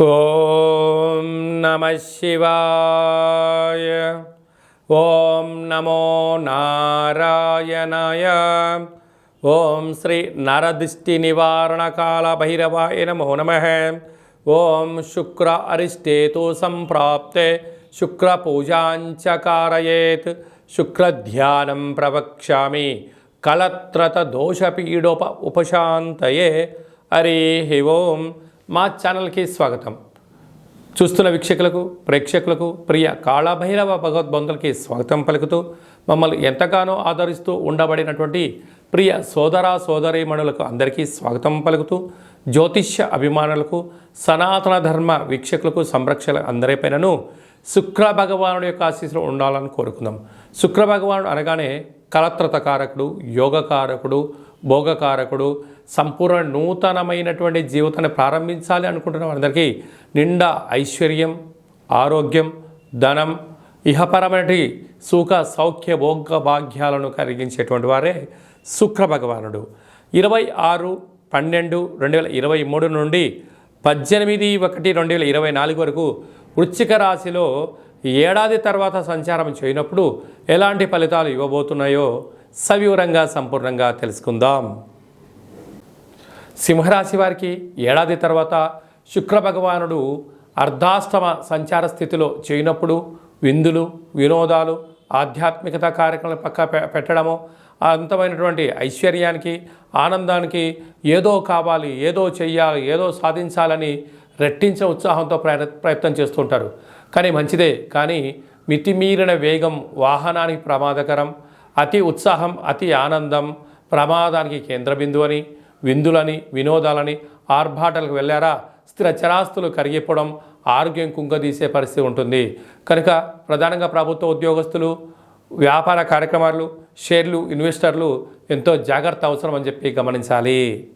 ॐ नमः शिवाय। ॐ नमो नारायणाय। ॐ श्री नरदृष्टिनिवारणकालभैरवाय नमो नमः। ॐ शुक्र अरिष्टेतु सम्प्राप्ते शुक्रपूजाञ्च कारयेत् शुक्रध्यानं प्रवक्ष्यामि। कलत्रतदोषपीडोप उपशान्तये। हरिः ओम्। మా ఛానల్కి స్వాగతం. చూస్తున్న వీక్షకులకు ప్రేక్షకులకు ప్రియ కాళభైరవ భగవద్బంధులకి స్వాగతం పలుకుతూ మమ్మల్ని ఎంతగానో ఆదరిస్తూ ఉండబడినటువంటి ప్రియ సోదర సోదరీమణులకు అందరికీ స్వాగతం పలుకుతూ జ్యోతిష్య అభిమానులకు సనాతన ధర్మ వీక్షకులకు సంరక్షణ అందరిపైనను శుక్ర భగవానుడి యొక్క ఆశీస్సులు ఉండాలని కోరుకుందాం. శుక్ర భగవానుడు అనగానే కలత్రతకారకుడు యోగకారకుడు భోగకారకుడు సంపూర్ణ నూతనమైనటువంటి జీవితాన్ని ప్రారంభించాలి అనుకుంటున్న వారందరికీ నిండా ఐశ్వర్యం ఆరోగ్యం ధనం ఇహపరమైన సుఖ సౌఖ్య భోగ భాగ్యాలను కలిగించేటువంటి వారే శుక్ర భగవానుడు. ఇరవై ఆరు పన్నెండు రెండు వేల ఇరవై మూడు నుండి పద్దెనిమిది ఒకటి రెండు వేల ఇరవై నాలుగు వరకు వృశ్చిక రాశిలో ఏడాది తర్వాత సంచారం చేయనప్పుడు ఎలాంటి ఫలితాలు ఇవ్వబోతున్నాయో సవివరంగా సంపూర్ణంగా తెలుసుకుందాం. సింహరాశి వారికి ఏడాది తర్వాత శుక్ర భగవానుడు అర్ధాష్టమ సంచార స్థితిలో చేయనప్పుడు విందులు వినోదాలు ఆధ్యాత్మికత కార్యక్రమాలు పక్క పెట్టడము అంతమైనటువంటి ఐశ్వర్యానికి ఆనందానికి ఏదో కావాలి ఏదో చెయ్యాలి ఏదో సాధించాలని రెట్టించిన ఉత్సాహంతో ప్రయ ప్రయత్నం చేస్తుంటారు కానీ మంచిదే. కానీ మితిమీరిన వేగం వాహనానికి ప్రమాదకరం. అతి ఉత్సాహం అతి ఆనందం ప్రమాదానికి కేంద్ర బిందువు అని విందులని వినోదాలని ఆర్భాటాలకు వెళ్ళారా? స్థిర చరాస్తులు కరిగిపోవడం ఆరోగ్యం కుంగదీసే పరిస్థితి ఉంటుంది. కనుక ప్రధానంగా ప్రభుత్వ ఉద్యోగస్తులు వ్యాపార కార్యక్రమాలు షేర్లు ఇన్వెస్టర్లు ఎంతో జాగ్రత్త అవసరం అని చెప్పి గమనించాలి.